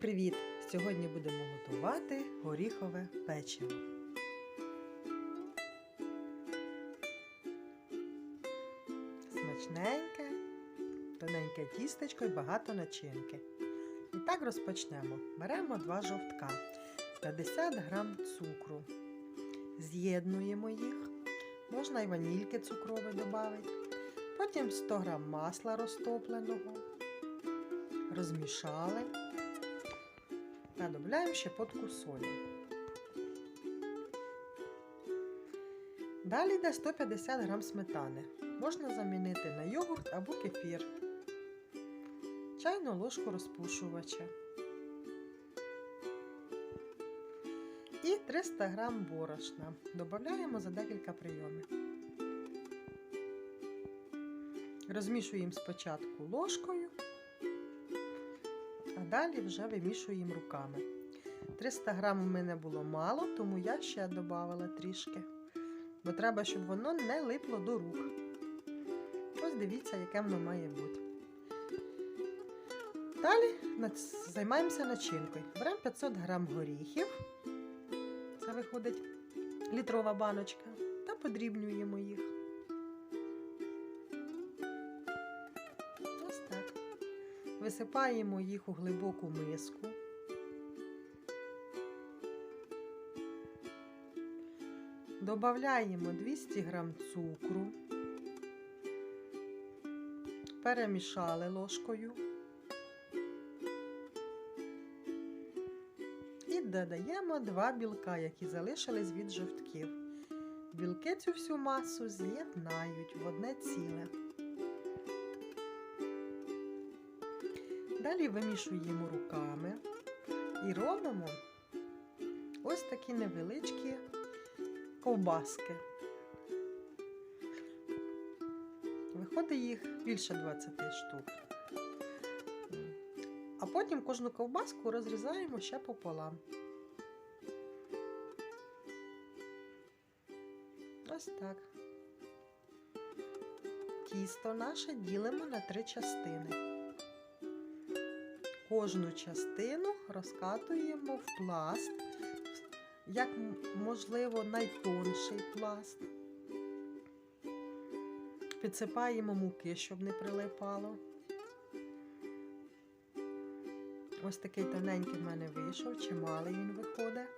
Привіт! Сьогодні будемо готувати горіхове печиво. Смачненьке, тоненьке тістечко і багато начинки. І так розпочнемо. Беремо два жовтка, 50 грам цукру. З'єднуємо їх. Можна і ванільки цукрової додати. Потім 100 грам масла розтопленого. Розмішали. Та додаємо щепотку солі. Далі йде 150 грам сметани. Можна замінити на йогурт або кефір. Чайну ложку розпушувача. І 300 грам борошна. Додаємо за декілька прийомів. Розмішуємо спочатку ложкою, а далі вже вимішуємо руками. 300 грам у мене було мало, тому я ще додавала трішки. Бо треба, щоб воно не липло до рук. Ось дивіться, яке воно має бути. Далі займаємося начинкою. Беремо 500 грам горіхів. Це виходить літрова баночка. Та подрібнюємо їх. Висипаємо їх у глибоку миску. Добавляємо 200 грам цукру. Перемішали ложкою. І додаємо два білка, які залишились від жовтків. Білки цю всю масу з'єднають в одне ціле. Далі вимішуємо руками і робимо ось такі невеличкі ковбаски. Виходить їх більше 20 штук. А потім кожну ковбаску розрізаємо ще пополам. Ось так. Тісто наше ділимо на три частини. Кожну частину розкатуємо в пласт, як можливо найтонший пласт. Підсипаємо муки, щоб не прилипало. Ось такий тоненький в мене вийшов, чималий він виходить.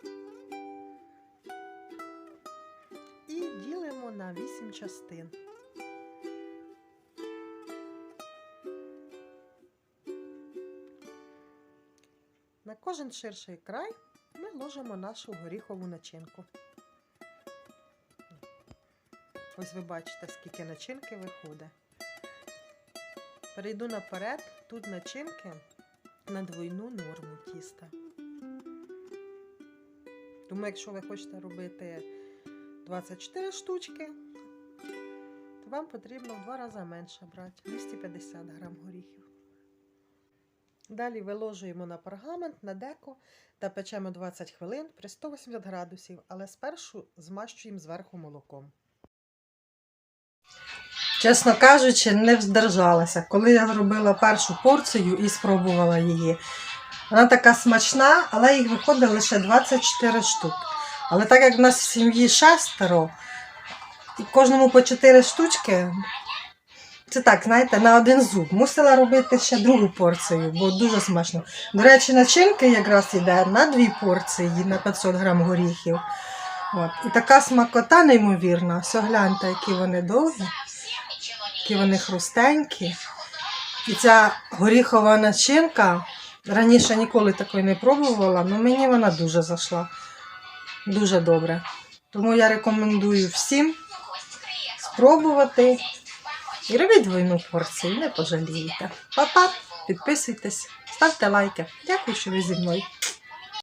І ділимо на 8 частин. На кожен ширший край ми ложимо нашу горіхову начинку. Ось ви бачите, скільки начинки виходить. Перейду наперед, тут начинки на двойну норму тіста. Тому, якщо ви хочете робити 24 штучки, то вам потрібно в два рази менше брати 250 грам горіхів. Далі виложуємо на пергамент, на деко та печемо 20 хвилин при 180 градусів, але спершу змащуємо зверху молоком. Чесно кажучи, не вздержалася. Коли я зробила першу порцію і спробувала її. Вона така смачна, але їх виходить лише 24 штук. Але так як в нас в сім'ї шестеро, і кожному по 4 штучки, це так, знаєте, на один зуб. Мусила робити ще другу порцію, бо дуже смачно. До речі, начинки якраз йде на дві порції на 500 грам горіхів. От. І така смакота неймовірна. Все гляньте, які вони довгі, які вони хрустенькі. І ця горіхова начинка. Раніше ніколи такої не пробувала, але мені вона дуже зайшла. Дуже добре. Тому я рекомендую всім спробувати. І двойну порцію, не пожалієте. Па-па, підписуйтесь, ставте лайки. Дякую, що ви зі мною.